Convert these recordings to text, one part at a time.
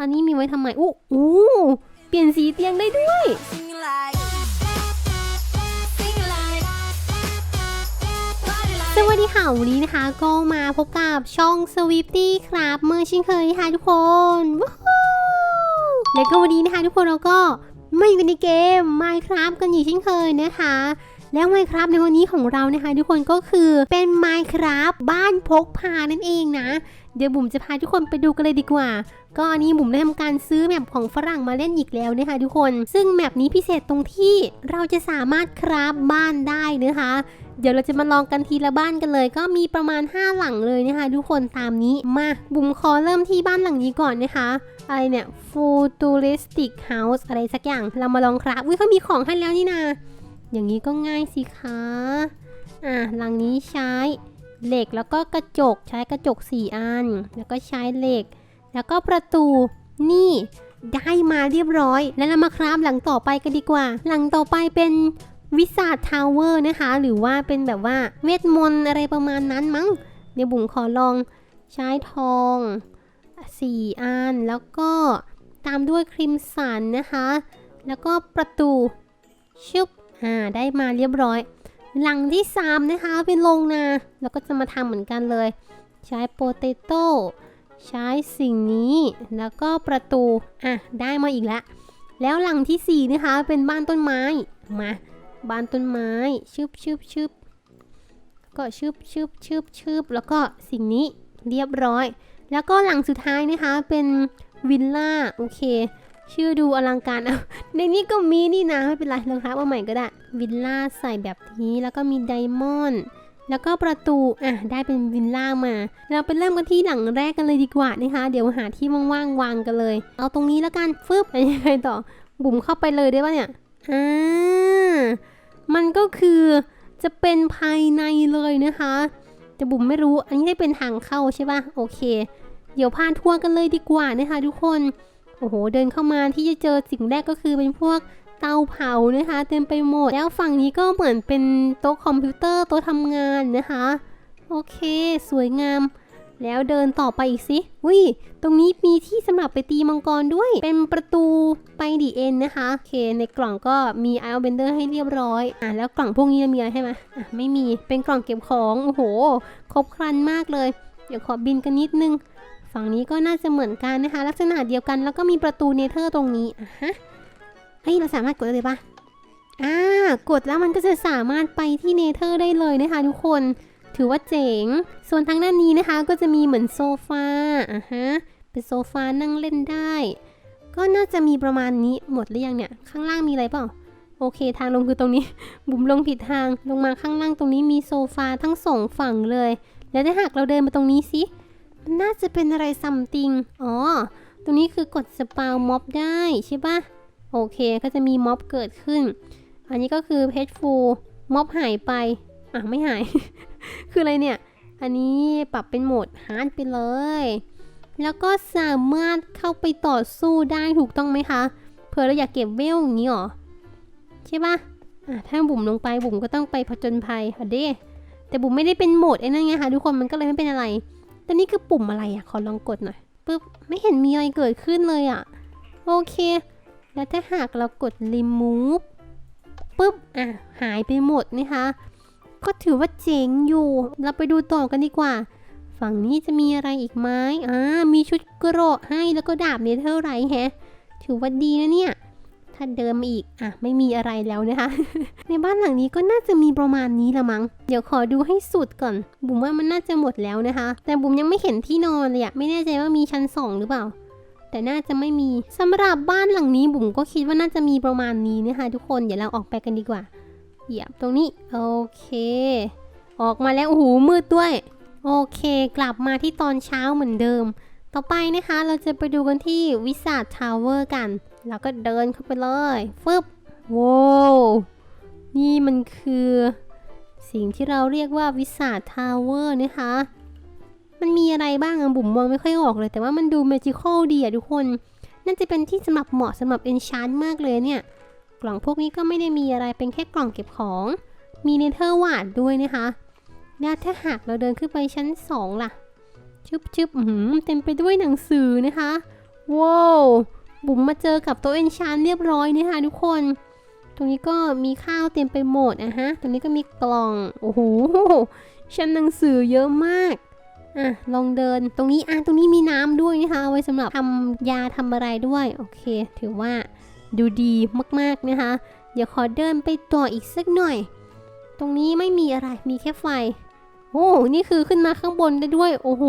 อันนี้มีไว้ทำไมอู้อู้เปลี่ยนสีเตียงได้ด้วย สวัสดีค่ะ วันนี้นะคะ ก็มาพบกับช่อง Swifty ครับเมื่อเช่นเคยค่ะทุกคนว้าวและก็วันนี้นะคะ ทุกคนเราก็ไม่อยู่ในเกม Minecraft กันอยู่เช่นเคยนะคะแล้ว Minecraft ในวันนี้ของเรานะคะ ทุกคนก็คือเป็น Minecraft บ้านพกพานั่นเองนะ เดี๋ยวบุ๋มจะพาทุกคนไปดูกันเลยดีกว่า ก็อันนี้บุ๋มได้ทำการซื้อแมปของฝรั่งมาเล่นอีกแล้วนะคะทุกคน ซึ่งแมปนี้พิเศษตรงที่เราจะสามารถคราฟบ้านได้นะคะเดี๋ยวเราจะมาลองกันทีละบ้านกันเลย ก็มีประมาณ 5 หลังเลยนะคะทุกคนตามนี้มาบุ๋มขอเริ่มที่บ้านหลังนี้ก่อนนะคะ อะไรเนี่ย futuristic house อะไรสักอย่างเรามาลองครับอุ้ยเขามีของให้แล้วนี่นาอย่างนี้ก็ง่ายสิคะอะหลังนี้ใช้เหล็กแล้วก็กระจกใช้กระจก 4 อัน แล้วก็ใช้เหล็ก แล้วก็ประตูนี่ได้มาเรียบร้อย แล้วเรามาคราฟหลังต่อไปกันดีกว่า หลังต่อไปเป็นวิสาทาวเวอร์นะคะ หรือว่าเป็นแบบว่าเวทมนต์อะไรประมาณนั้นมั้งเดี๋ยวบุ๋มขอลองใช้ทอง4อัน แล้วก็ตามด้วยครีมสันนะคะ แล้วก็ประตูชึบอ่าได้มาเรียบร้อย หลังที่ 3 นะคะเป็นลงนา แล้วก็จะมาทำเหมือนกันเลย ใช้โปเตโต้ ใช้สิ่งนี้ แล้วก็ประตู อะ ได้มาอีกแล้ว แล้วหลังทีสี่4นะคะ เป็นบ้านต้นไม้ มา บ้านต้นไม้ ชึบชึบชึบก็ชึบชึบชึบชึบแล้วก็สิ่งนี้ เรียบร้อย แล้วก็หลังสุดท้ายนะคะ เป็นวิลล่า โอเค ชื่อดูอลังการเอาในนี้ก็มีนี่นะ ไม่เป็นไรเราครับเอาใหม่ก็ได้ วิลล่าใส่แบบนี้ แล้วก็มีไดมอนด์ แล้วก็ประตูอะได้เป็นวิลล่ามา เราไปเริ่มกันที่หลังแรกกันเลยดีกว่านะคะ เดี๋ยวหาที่ว่างๆวางกันเลย เอาตรงนี้แล้วกันฟึบอะไรยังไงต่อ บุ๋มเข้าไปเลยได้ปะเนี่ยอ่ามันก็คือจะเป็นภายในเลยนะคะแต่บุ๋มไม่รู้อันนี้ได้เป็นทางเข้าใช่ปะโอเค เดี๋ยวพาทัวร์กันเลยดีกว่านะคะทุกคนโอ้โหเดินเข้ามาที่จะเจอสิ่งแรกก็คือเป็นพวก เตาเผานะคะ เต็มไปหมด แล้วฝั่งนี้ก็เหมือนเป็นโต๊ะคอมพิวเตอร์โต๊ะทำงานนะคะ โอเค สวยงาม แล้วเดินต่อไปอีกสิวิตรงนี้มีที่สำหรับไปตีมังกรด้วย เป็นประตูไปดีเอ็นนะคะ โอเค ในกล่องก็มีไอ l เบนเดอร์ให้เรียบร้อย อะ แล้วกล่องพวกนี้มีอะไรให้ไหมอะ ไม่มี เป็นกล่องเก็บของ โอ้โห ครบครันมากเลย เดี๋ยวขอบินกันนิดนึง ฝั่งนี้ก็น่าจะเหมือนกันนะคะ ลักษณะเดียวกัน แล้วก็มีประตูเนเธอร์ตรงนี้อะฮะ ฮ้ย เราสามารถกดได้เลยปะอ่ากดแล้วมันก็จะสามารถไปที่เนเธอร์ได้เลยนะคะทุกคนถือว่าเจ๋ง ส่วนทางด้านนี้นะคะก็จะมีเหมือนโซฟาอะฮะเป็นโซฟานั่งเล่นได้ ก็น่าจะมีประมาณนี้หมดหรือยังเนี่ยข้างล่างมีอะไรเปล่าโอเคทางลงคือตรงนี้ บุ๋มลงผิดทางลงมาข้างล่างตรงนี้มีโซฟาทั้งสองฝั่งเลย แล้วถ้าหากเราเดินมาตรงนี้สิมันน่าจะเป็นอะไรซัมติงอ๋อตรงนี้คือกดสปาวม็อบได้ใช่ปะ โอเคก็จะมีม็อบเกิดขึ้น อันนี้ก็คือเพชรฟูม็อบหายไป อะไม่หาย คืออะไรเนี่ย อันนี้ปรับเป็นโหมดฮาร์ดไปเลย แล้วก็สามารถเข้าไปต่อสู้ได้ถูกต้องไหมคะ เผื่อเราอยากเก็บเวลอย่างนี้หรอ ใช่ปะอะถ้าบุ๋มลงไปบุ๋มก็ต้องไปผจญภัยค่ะเด้แต่บุ๋มไม่ได้เป็นโหมดไอ้นั่นไงคะทุกคนมันก็เลยไม่เป็นอะไรแต่นี่คือปุ่มอะไรอะขอลองกดหน่อยปึ๊บไม่เห็นมีอะไรเกิดขึ้นเลยอะโอเค แล้วถ้าหากเรากด remove ปึ๊บ อะ หายไปหมดนะคะ ก็ถือว่าเจ๋งอยู่ เราไปดูต่อกันดีกว่า ฝั่งนี้จะมีอะไรอีกไหมอ่า มีชุดกราะให้แล้วก็ดาบเนเธอร์ไรแฮะ ถือว่าดีนะเนี่ย ถ้าเดินมาอีก อะ ไม่มีอะไรแล้วนะคะ ในบ้านหลังนี้ก็น่าจะมีประมาณนี้ละมั้ง เดี๋ยวขอดูให้สุดก่อน บุ๋มว่ามันน่าจะหมดแล้วนะคะ แต่บุ๋มยังไม่เห็นที่นอนเลยอะไม่แน่ใจว่ามีชั้นสองหรือเปล่า แต่น่าจะไม่มีสำหรับบ้านหลังนี้บุ๋มก็คิดว่าน่าจะมีประมาณนี้นะคะทุกคนเดี๋ยวเราออกไปกันดีกว่าเหยียบตรงนี้โอเค ออกมาแล้วโอ้โหมืดด้วย โอเค กลับมาที่ตอนเช้าเหมือนเดิม ต่อไปนะคะเราจะไปดูกันที่วิสาทาวเวอร์กัน แล้วก็เดินเข้าไปเลยฟึบว้าวนี่มันคือ สิ่งที่เราเรียกว่าวิสาทาวเวอร์นะคะ มันมีอะไรบ้างอะบุ๋มมองไม่ค่อยออกเลย แต่ว่ามันดูเมจิคอลดีอะทุกคน น่าจะเป็นที่สำหรับเหมาะสำหรับเอนชานมากเลยเนี่ย กล่องพวกนี้ก็ไม่ได้มีอะไรเป็นแค่กล่องเก็บของ มีเนเธอร์วาดด้วยนะคะแล้วถ้าหากเราเดินขึ้นไปชั้น 2 ล่ะชึบชึบเต็มไปด้วยหนังสือนะคะว้าวบุ๋มมาเจอกับโต๊ะเอนชานเรียบร้อยนี่ค่ะทุกคน ตรงนี้ก็มีข้าวเต็มไปหมดอะฮะ ตรงนี้ก็มีกล่อง โอ้โห ชั้นหนังสือเยอะมาก อะลองเดินตรงนี้อะตรงนี้มีน้ำด้วยนะคะเอาไว้สำหรับทำยาทำอะไรด้วย โอเค ถือว่าดูดีมากๆนะคะเดี๋ยวขอเดินไปต่ออีกสักหน่อย ตรงนี้ไม่มีอะไรมีแค่ไฟ โอ้นี่คือขึ้นมาข้างบนได้ด้วย โอ้โห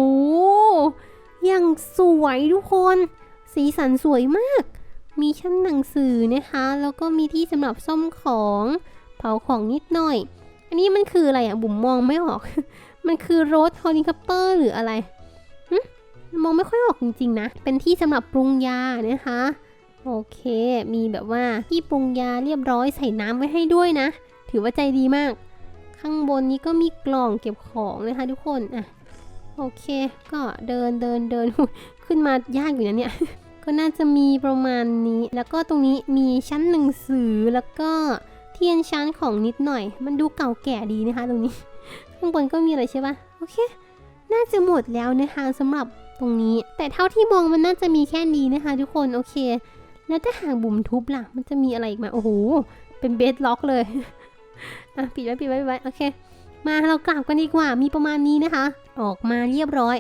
อย่างสวยทุกคน สีสันสวยมาก มีชั้นหนังสือนะคะ แล้วก็มีที่สำหรับซ่อมของเผาของนิดหน่อย อันนี้มันคืออะไรอะบุ๋มมองไม่ออก มันคือรถเฮลิคอปเตอร์หรืออะไรมองไม่ค่อยออกจริงๆนะ เป็นที่สำหรับปรุงยานะคะ โอเค มีแบบว่าที่ปรุงยาเรียบร้อยใส่น้ำไว้ให้ด้วยนะ ถือว่าใจดีมาก ข้างบนนี้ก็มีกล่องเก็บของนะคะทุกคนอะโอเค ก็เดินเดินเดินขึ้นมายากอยู่นะเนี่ย ก็น่าจะมีประมาณนี้ แล้วก็ตรงนี้มีชั้นหนังสือแล้วก็เทียนชั้นของนิดหน่อย มันดูเก่าแก่ดีนะคะ ตรงนี้ ข้างบนก็มีอะไรใช่ปะโอเค น่าจะหมดแล้วนะคะสำหรับตรงนี้ แต่เท่าที่มองมันน่าจะมีแค่นี้นะคะ ทุกคนโอเค แล้วถ้าหากบุ๋มทุบล่ะ มันจะมีอะไรอีกไหมโอ้โห เป็นเบสล็อกเลยอะปิดไว้ปิดไว้ปิดไว้โอเค มาเรากลับกันดีกว่ามีประมาณนี้นะคะ ออกมาเรียบร้อย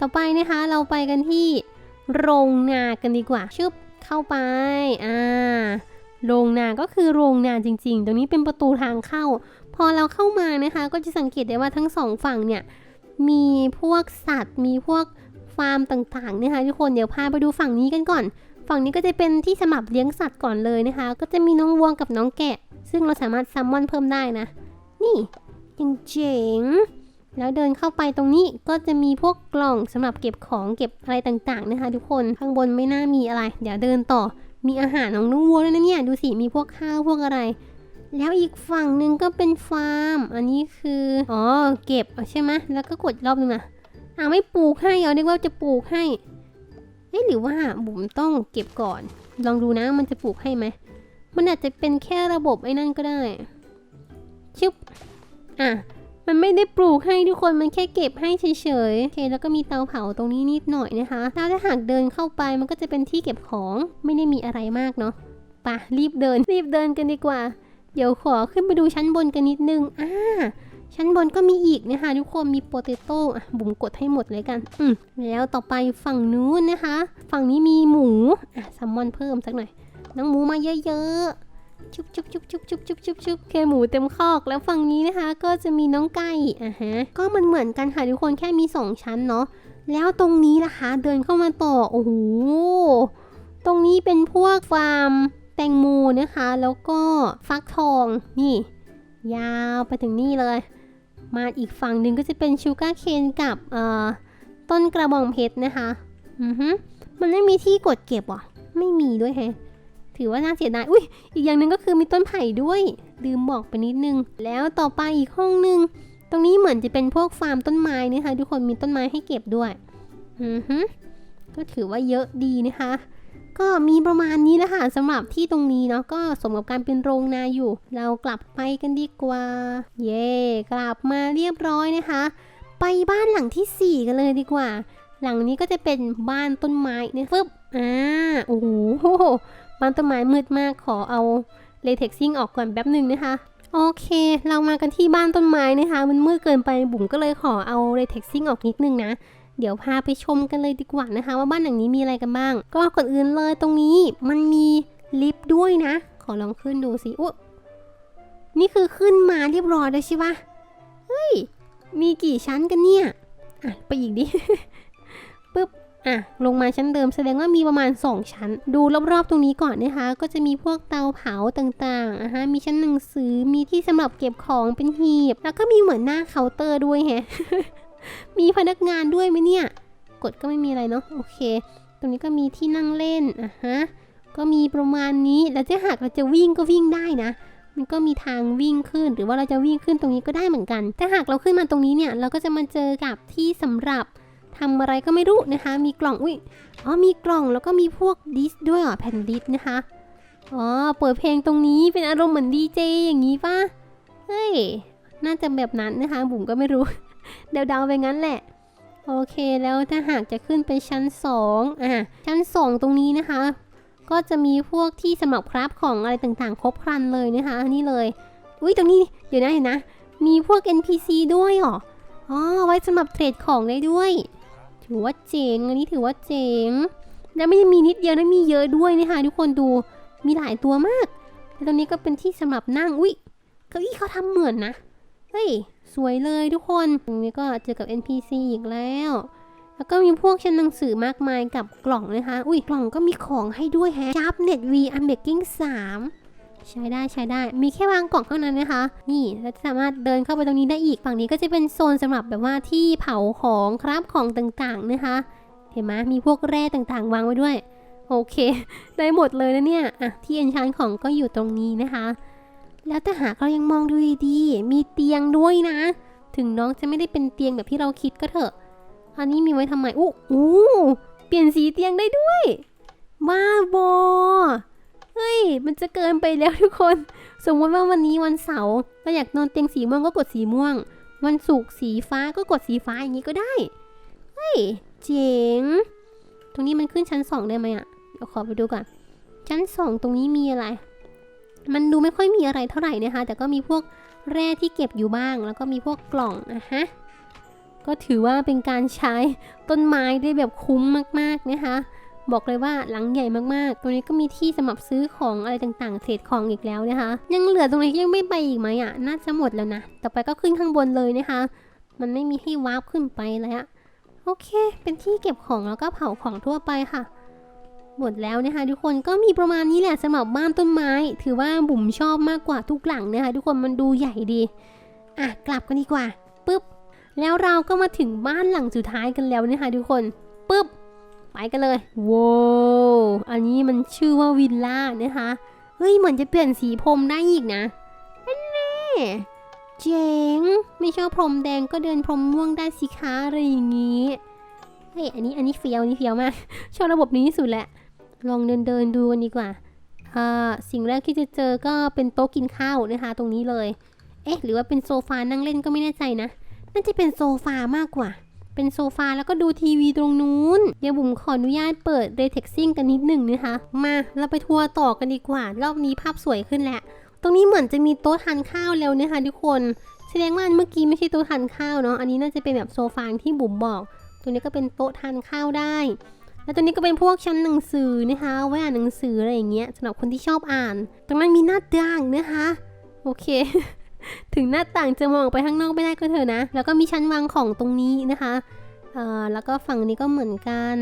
ต่อไปนะคะ เราไปกันที่โรงนากันดีกว่าชึบเข้าไปอ่าโรงนาก็คือโรงนาจริง ๆ ตรงนี้เป็นประตูทางเข้า พอเราเข้ามานะคะก็จะสังเกตได้ว่าทั้งสองฝั่งเนี่ยมีพวกสัตว์ มีพวกฟาร์มต่างๆนะคะทุกคนเดี๋ยวพาไปดูฝั่งนี้กันก่อน ฝั่งนี้ก็จะเป็นที่สำหรับเลี้ยงสัตว์ก่อนเลยนะคะ ก็จะมีน้องวัวกับน้องแกะ ซึ่งเราสามารถซัมมอนเพิ่มได้นะ นี่ยังเจ๋งแล้วเดินเข้าไปตรงนี้ก็จะมีพวกกล่องสำหรับเก็บของเก็บอะไรต่างๆนะคะ ทุกคนข้างบนไม่น่ามีอะไร เดี๋ยวเดินต่อมีอาหารของน้องวัวด้วยนะเนี่ยดูสิมีพวกข้าวพวกอะไร แล้วอีกฝั่งหนึ่งก็เป็นฟาร์ม อันนี้คือ อ๋อ เก็บใช่ไหมแล้วก็กดรอบนึงนะอ่าไม่ปลูกให้เอาเรียกว่าจะปลูกให้เอ๊ะหรือว่าบุ๋มต้องเก็บก่อน ลองดูนะมันจะปลูกให้ไหม มันอาจจะเป็นแค่ระบบไอ้นั่นก็ได้ ชึบ อะ มันไม่ได้ปลูกให้ทุกคน มันแค่เก็บให้เฉยๆ โอเค แล้วก็มีเตาเผาตรงนี้นิดหน่อยนะคะแล้วถ้าหากเดินเข้าไปมันก็จะเป็นที่เก็บของ ไม่ได้มีอะไรมากเนาะปะรีบเดิน รีบเดินกันดีกว่า เดี๋ยวขอขึ้นไปดูชั้นบนกันนิดนึง อ่า ชั้นบนก็มีอีกนะคะทุกคน มีโปเตโต้อะบุ๋มกดให้หมดเลยกัน อืมแล้วต่อไปฝั่งนู้นนะคะ ฝั่งนี้มีหมู อะซัมอนเพิ่มสักหน่อย น้องหมูมาเยอะๆ ชุบชุบชุบชุบชุบชุบชุบชุบแค่หมูเต็มคอก แล้วฝั่งนี้นะคะ ก็จะมีน้องไก่ อะฮะ ก็มันเหมือนกันค่ะทุกคน แค่มีสองชั้นเนาะ แล้วตรงนี้นะคะ เดินเข้ามาต่อ โอ้โห ตรงนี้เป็นพวกฟาร์ม แตงโมนะคะ แล้วก็ฟักทองนี่ ยาวไปถึงนี่เลย มาอีกฝั่งหนึ่งก็จะเป็นชูการ์เคนกับต้นกระบองเพชรนะคะอือฮึมันไม่มีที่กดเก็บอะ ไม่มีด้วยแฮะถือว่าน่าเสียดายอุ้ยอีกอย่างหนึ่งก็คือมีต้นไผ่ด้วยลืมบอกไปนิดนึง แล้วต่อไปอีกห้องหนึ่งตรงนี้เหมือนจะเป็นพวกฟาร์มต้นไม้นะคะ ทุกคนมีต้นไม้ให้เก็บด้วยอือฮึก็ถือว่าเยอะดีนะคะ ก็มีประมาณนี้นะคะสำหรับที่ตรงนี้เนาะก็สมกับการเป็นโรงนาอยู่ เรากลับไปกันดีกว่า เย่กลับมาเรียบร้อยนะคะ ไปบ้านหลังที่ 4 กันเลยดีกว่า หลังนี้ก็จะเป็นบ้านต้นไม้เนี่ยฟึบอ่าโอ้โหบ้านต้นไม้มืดมากขอเอาเลเท็กซิ่งออกก่อนแป๊บหนึ่งนะคะโอเค เรามากันที่บ้านต้นไม้นะคะ มันมืดเกินไปบุ๋มก็เลยขอเอาเลเท็กซิ่งออกนิดนึงนะ เดี๋ยวพาไปชมกันเลยดีกว่านะคะ ว่าบ้านหลังนี้มีอะไรกันบ้าง ก็ก่อนอื่นเลยตรงนี้มันมีลิฟต์ด้วยนะ ขอลองขึ้นดูสิอุ๊ยนี่คือขึ้นมาเรียบร้อยแล้วใช่ปะเฮ้ย มีกี่ชั้นกันเนี่ยอะไปอีกดิปึ๊บอะลงมาชั้นเดิมแสดงว่ามีประมาณ 2 ชั้น ดูรอบๆตรงนี้ก่อนนะคะ ก็จะมีพวกเตาเผาต่างๆอะฮะมีชั้นหนังสือมีที่สำหรับเก็บของเป็นหีบ แล้วก็มีเหมือนหน้าเคาน์เตอร์ด้วยแฮะ มีพนักงานด้วยไหมเนี่ย กดก็ไม่มีอะไรเนาะ โอเค ตรงนี้ก็มีที่นั่งเล่นอะฮะ ก็มีประมาณนี้ แล้วถ้าหากเราจะวิ่งก็วิ่งได้นะ มันก็มีทางวิ่งขึ้น หรือว่าเราจะวิ่งขึ้นตรงนี้ก็ได้เหมือนกัน ถ้าหากเราขึ้นมาตรงนี้เนี่ย เราก็จะมาเจอกับที่สำหรับทำอะไรก็ไม่รู้นะคะ มีกล่อง อุ้ย อ๋อ มีกล่องแล้วก็มีพวกดิสด้วยเหรอแผ่นดิสนะคะ อ๋อ เปิดเพลงตรงนี้เป็นอารมณ์เหมือนดีเจอย่างนี้ป่ะ เฮ้ย น่าจะแบบนั้นนะคะ บุ๋มก็ไม่รู้ เดาๆไปงั้นแหละ โอเคแล้วถ้าหากจะขึ้นไปชั้นสองอะชั้นสองตรงนี้นะคะ ก็จะมีพวกที่สำหรับคราฟของอะไรต่างๆ ครบครันเลยนะคะนี่เลย อุ้ยตรงนี้เดี๋ยวนะเห็นนะ มีพวก NPC ด้วยเหรออ๋อไว้สำหรับเทรดของได้ด้วย ถือว่าเจ๋งอันนี้ถือว่าเจ๋งแล้วไม่ได้มีนิดเดียวนะมีเยอะด้วยนะคะทุกคนดูมีหลายตัวมากแล้วตรงนี้ก็เป็นที่สำหรับนั่งอุ้ยเก้าอี้เขาทำเหมือนนะเฮ้ย สวยเลยทุกคนตรงนี้ก็เจอกับ NPC อีกแล้ว แล้วก็มีพวกชั้นหนังสือมากมายกับกล่องนะคะ อุ้ยกล่องก็มีของให้ด้วยแฮะจับเน็ตวีอันเบกกิ้งสามใช้ได้ใช้ได้ มีแค่วางกล่องเท่านั้นนะคะ นี่เราสามารถเดินเข้าไปตรงนี้ได้อีก ฝั่งนี้ก็จะเป็นโซนสำหรับแบบว่าที่เผาของครับของต่างๆนะคะ เห็นไหมมีพวกแร่ต่างๆ วางไว้ด้วย โอเค ได้หมดเลยนะเนี่ย อะ ที่เอนชานของก็อยู่ตรงนี้นะคะ แล้วแต่หากเรายังมองดูดีๆมีเตียงด้วยนะ ถึงน้องจะไม่ได้เป็นเตียงแบบที่เราคิดก็เถอะ อันนี้มีไว้ทำไมอู้อู้เปลี่ยนสีเตียงได้ด้วยบ้าบอเฮ้ย มันจะเกินไปแล้วทุกคน สมมติว่าวันนี้วันเสาร์เราอยากนอนเตียงสีม่วงก็กดสีม่วง วันศุกร์สีฟ้าก็กดสีฟ้าอย่างนี้ก็ได้ เฮ้ย เจ๋ง ตรงนี้มันขึ้นชั้นสองได้ไหมอะเดี๋ยวขอไปดูก่อน ชั้นสองตรงนี้มีอะไร มันดูไม่ค่อยมีอะไรเท่าไหร่นะคะ แต่ก็มีพวกแร่ที่เก็บอยู่บ้าง แล้วก็มีพวกกล่องอะฮะ ก็ถือว่าเป็นการใช้ต้นไม้ได้แบบคุ้มมากๆนะคะ บอกเลยว่าหลังใหญ่มากๆ ตรงนี้ก็มีที่สำหรับซื้อของอะไรต่างๆ เศษของอีกแล้วนะคะ ยังเหลือตรงไหนที่ยังไม่ไปอีกไหมอะ น่าจะหมดแล้วนะ ต่อไปก็ขึ้นข้างบนเลยนะคะ มันไม่มีให้วาร์ปขึ้นไปแล้ว โอเค เป็นที่เก็บของแล้วก็เผาของทั่วไปค่ะ หมดแล้วนะคะทุกคนก็มีประมาณนี้แหละสำหรับบ้านต้นไม้ ถือว่าบุ๋มชอบมากกว่าทุกหลังนะคะทุกคนมันดูใหญ่ดี อะกลับกันดีกว่าปึ๊บแล้วเราก็มาถึงบ้านหลังสุดท้ายกันแล้วนะคะทุกคนปึ๊บไปกันเลยว้าวอันนี้มันชื่อว่าวิลล่านะคะเฮ้ยเหมือนจะเปลี่ยนสีพรมได้อีกนะแน่เจ๋งไม่ชอบพรมแดงก็เดินพรมม่วงได้สิคะอะไรอย่างงี้เฮ้ยอันนี้อันนี้เฟี้ยวอันนี้เฟี้ยวมากชอบระบบนี้ที่สุดแหละ ลองเดินเดินดูกันดีกว่าอ่าสิ่งแรกที่จะเจอก็เป็นโต๊ะกินข้าวนะคะ ตรงนี้เลย เอ๊ะ หรือว่าเป็นโซฟานั่งเล่นก็ไม่แน่ใจนะ น่าจะเป็นโซฟามากกว่า เป็นโซฟาแล้วก็ดูทีวีตรงนู้น เดี๋ยวบุ๋มขออนุญาตเปิดเรเท็กซิ่งกันนิดหนึ่งนะคะ มาเราไปทัวร์ต่อกันดีกว่า รอบนี้ภาพสวยขึ้นแหล้วตรงนี้เหมือนจะมีโต๊ะทานข้าวแล้วนะคะทุกคน แสดงว่าเมื่อกี้ไม่ใช่โต๊ะทานข้าวเนาะ อันนี้น่าจะเป็นแบบโซฟาที่บุ๋มบอกตัวนี้ก็เป็นโต๊ะทานข้าวได้ แล้วตัวนี้ก็เป็นพวกชั้นหนังสือนะคะไว้อ่านหนังสืออะไรอย่างเงี้ยสำหรับคนที่ชอบอ่าน ตรงนั้นมีหน้าต่างนะคะ โอเค ถึงหน้าต่างจะมองไปข้างนอกไม่ได้ก็เถอะนะ แล้วก็มีชั้นวางของตรงนี้นะคะเอ่อแล้วก็ฝั่งนี้ก็เหมือนกัน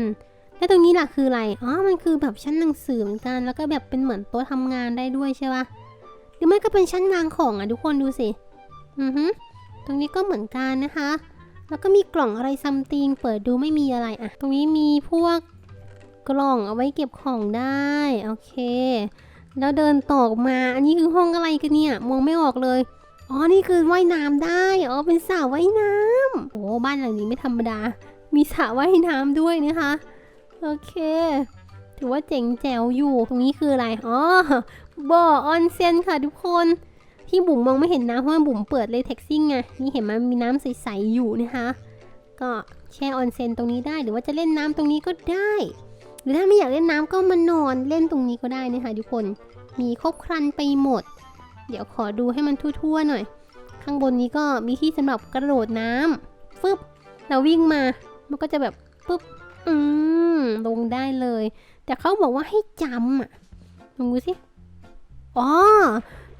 แล้วตรงนี้ล่ะคืออะไร อ๋อ มันคือแบบชั้นหนังสือเหมือนกัน แล้วก็แบบเป็นเหมือนโต๊ะทำงานได้ด้วยใช่ปะหรือไม่ก็เป็นชั้นวางของอะทุกคนดูสิ อือฮึตรงนี้ก็เหมือนกันนะคะแล้วก็มีกล่องอะไรซัมติงเปิดดูไม่มีอะไรอะตรงนี้มีพวก กล่องเอาไว้เก็บของได้โอเค แล้วเดินต่อมา อันนี้คือห้องอะไรกันเนี่ยมองไม่ออกเลยอ๋อนี่คือว่ายน้ำได้อ๋อเป็นสระว่ายน้ำโอ้บ้านหลังนี้ไม่ธรรมดา มีสระว่ายน้ำด้วยนะคะโอเค ถือว่าเจ๋งแจ๋วอยู่ตรงนี้คืออะไรอ๋อบ่อออนเซนค่ะทุกคนที่บุ๋มมองไม่เห็นนะเพราะว่าบุ๋มเปิดเลยเท็กซิ่งไงนี่เห็นไหมมีน้ำใสๆอยู่นะคะ ก็แช่ออนเซนตรงนี้ได้หรือว่าจะเล่นน้ำตรงนี้ก็ได้ หรือถ้าไม่อยากเล่นน้ำก็มานอนเล่นตรงนี้ก็ได้นะคะทุกคน มีครบครันไปหมด เดี๋ยวขอดูให้มันทั่วๆหน่อย ข้างบนนี้ก็มีที่สำหรับกระโดดน้ำฟึบเราวิ่งมา มันก็จะแบบปึ๊บ อืมลงได้เลย แต่เขาบอกว่าให้จำอะลองดูสิ อ๋อ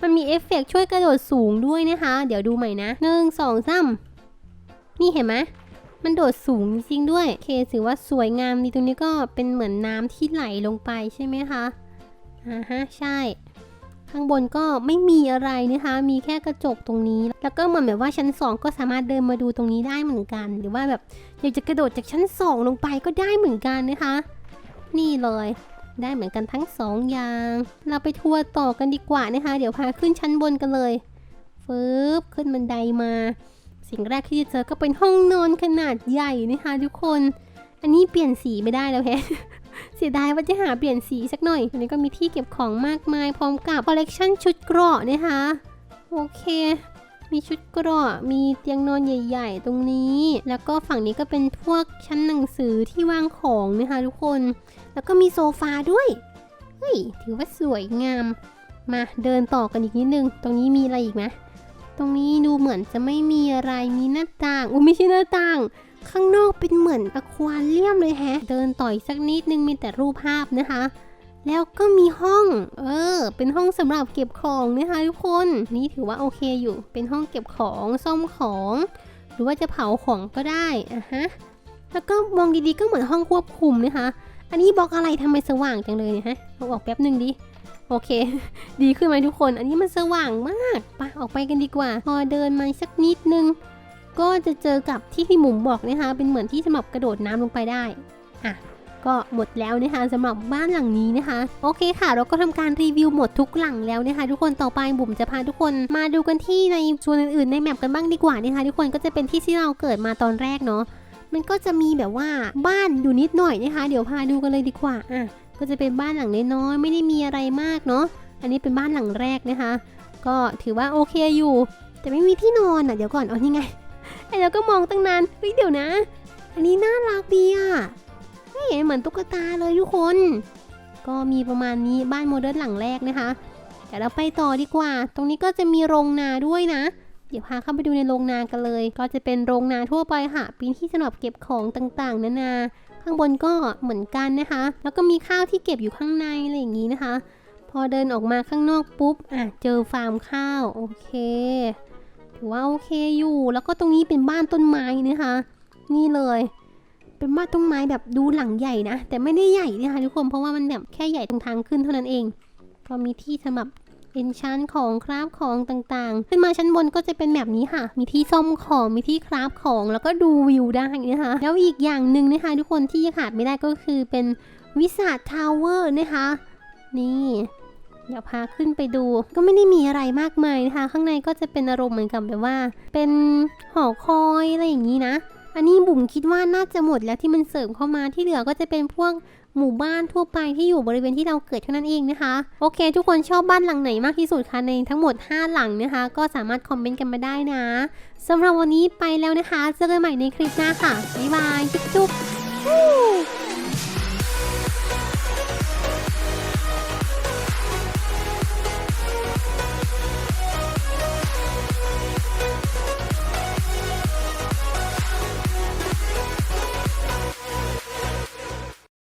มันมีเอฟเฟกต์ช่วยกระโดดสูงด้วยนะคะ เดี๋ยวดูใหม่นะหนึ่งสองสามนี่เห็นไหม มันโดดสูงจริงด้วย เคถือว่าสวยงามดีตรงนี้ก็เป็นเหมือนน้ำที่ไหลลงไปใช่ไหมคะอ่าฮะใช่ ข้างบนก็ไม่มีอะไรนะคะ มีแค่กระจกตรงนี้ แล้วก็เหมือนแบบว่าชั้น 2 ก็สามารถเดินมาดูตรงนี้ได้เหมือนกัน หรือว่าแบบอยากจะกระโดดจากชั้น 2 ลงไปก็ได้เหมือนกันนะคะ นี่เลยได้เหมือนกันทั้งสองอย่าง เราไปทัวร์ต่อกันดีกว่านะคะ เดี๋ยวพาขึ้นชั้นบนกันเลยฟืบขึ้นบันไดมา สิ่งแรกที่จะเจอก็เป็นห้องนอนขนาดใหญ่นะคะทุกคน อันนี้เปลี่ยนสีไม่ได้แล้วแฮะเสียดายว่าจะหาเปลี่ยนสีสักหน่อยอันนี้ก็มีที่เก็บของมากมายพร้อมกับคอลเลกชันชุดเกราะนะคะโอเคมีชุดเกราะ มีเตียงนอนใหญ่ๆ ตรงนี้ แล้วก็ฝั่งนี้ก็เป็นพวกชั้นหนังสือที่วางของนะคะทุกคน แล้วก็มีโซฟาด้วย เฮ้ย ถือว่าสวยงาม มาเดินต่อกันอีกนิดนึง ตรงนี้มีอะไรอีกไหม รงนี้ดูเหมือนจะไม่มีอะไรมีหน้าต่างอุ้ยไม่ใช่หน้าต่าง ข้างนอกเป็นเหมือนอควาเรียมเลยแฮะ เดินต่อยสักนิดนึงมีแต่รูปภาพนะคะ แล้วก็มีห้อง เออ เป็นห้องสำหรับเก็บของนะคะทุกคน นี่ถือว่าโอเคอยู่ เป็นห้องเก็บของซ่อมของ หรือว่าจะเผาของก็ได้อะฮะ แล้วก็มองดีๆก็เหมือนห้องควบคุมนะคะ อันนี้บล็อกอะไรทำไมสว่างจังเลยเนี่ยฮะเอาออกแป๊บหนึ่งดิ โอเค ดีขึ้นไหมทุกคน อันนี้มันสว่างมากไปออกไปกันดีกว่า พอเดินมาสักนิดนึง ก็จะเจอกับที่พี่หมุมบอกนะคะ เป็นเหมือนที่สำหรับกระโดดน้ำลงไปได้ อะ ก็หมดแล้วนะคะสำหรับบ้านหลังนี้นะคะ โอเคค่ะ เราก็ทำการรีวิวหมดทุกหลังแล้วนะคะ ทุกคนต่อไปบุ๋มจะพาทุกคนมาดูกันที่ในส่วนอื่นๆในแมปกันบ้างดีกว่านะคะ ทุกคนก็จะเป็นที่ที่เราเกิดมาตอนแรกเนาะมันก็จะมีแบบว่าบ้านอยู่นิดหน่อยนะคะ เดี๋ยวพาดูกันเลยดีกว่าอะ ก็จะเป็นบ้านหลังน้อยๆไม่ได้มีอะไรมากเนาะอันนี้เป็นบ้านหลังแรกนะคะ ก็ถือว่าโอเคอยู่ แต่ไม่มีที่นอนอะเดี๋ยวก่อนเอานี่ไงไอ้เราก็มองตั้งนานเฮ้ยเดี๋ยวนะ อันนี้น่ารักดีอะไม่เห็นเหมือนตุ๊กตาเลยทุกคน ก็มีประมาณนี้บ้านโมเดิร์นหลังแรกนะคะเดี๋ยวเราไปต่อดีกว่า ตรงนี้ก็จะมีโรงนาด้วยนะ เดี๋ยวพาเข้าไปดูในโรงนากันเลย ก็จะเป็นโรงนาทั่วไปค่ะปีนที่สำหรับเก็บของต่างๆนานา ข้างบนก็เหมือนกันนะคะ แล้วก็มีข้าวที่เก็บอยู่ข้างในอะไรอย่างนี้นะคะ พอเดินออกมาข้างนอกปุ๊บอะเจอฟาร์มข้าวโอเคถือว่าโอเคอยู่ แล้วก็ตรงนี้เป็นบ้านต้นไม้นะคะ นี่เลย เป็นบ้านต้นไม้แบบดูหลังใหญ่นะแต่ไม่ได้ใหญ่นะคะทุกคนเพราะว่ามันแบบแค่ใหญ่ตรงทางขึ้นเท่านั้นเอง ก็มีที่สำหรับ เป็นชั้นของคราฟของต่างๆ ขึ้นมาชั้นบนก็จะเป็นแบบนี้ค่ะ มีที่ซ่อมของ มีที่คราฟของ แล้วก็ดูวิวได้นะคะ แล้วอีกอย่างหนึ่งนะคะทุกคนที่ขาดไม่ได้ก็คือเป็นวิสาทาวเวอร์นะคะ นี่เดี๋ยวพาขึ้นไปดู ก็ไม่ได้มีอะไรมากมายนะคะ ข้างในก็จะเป็นอารมณ์เหมือนกับแบบว่า เป็นหอคอยอะไรอย่างนี้นะ อันนี้บุ๋มคิดว่าน่าจะหมดแล้วที่มันเสริมเข้ามาที่เหลือก็จะเป็นพวกหมู่บ้านทั่วไปที่อยู่บริเวณที่เราเกิดเท่านั้นเองนะคะ โอเค ทุกคนชอบบ้านหลังไหนมากที่สุดคะในทั้งหมด 5 หลังนะคะ ก็สามารถคอมเมนต์กันมาได้นะสำหรับวันนี้ไปแล้วนะคะ เจอกันใหม่ในคลิปหน้าค่ะบ๊ายบาย จุ๊บ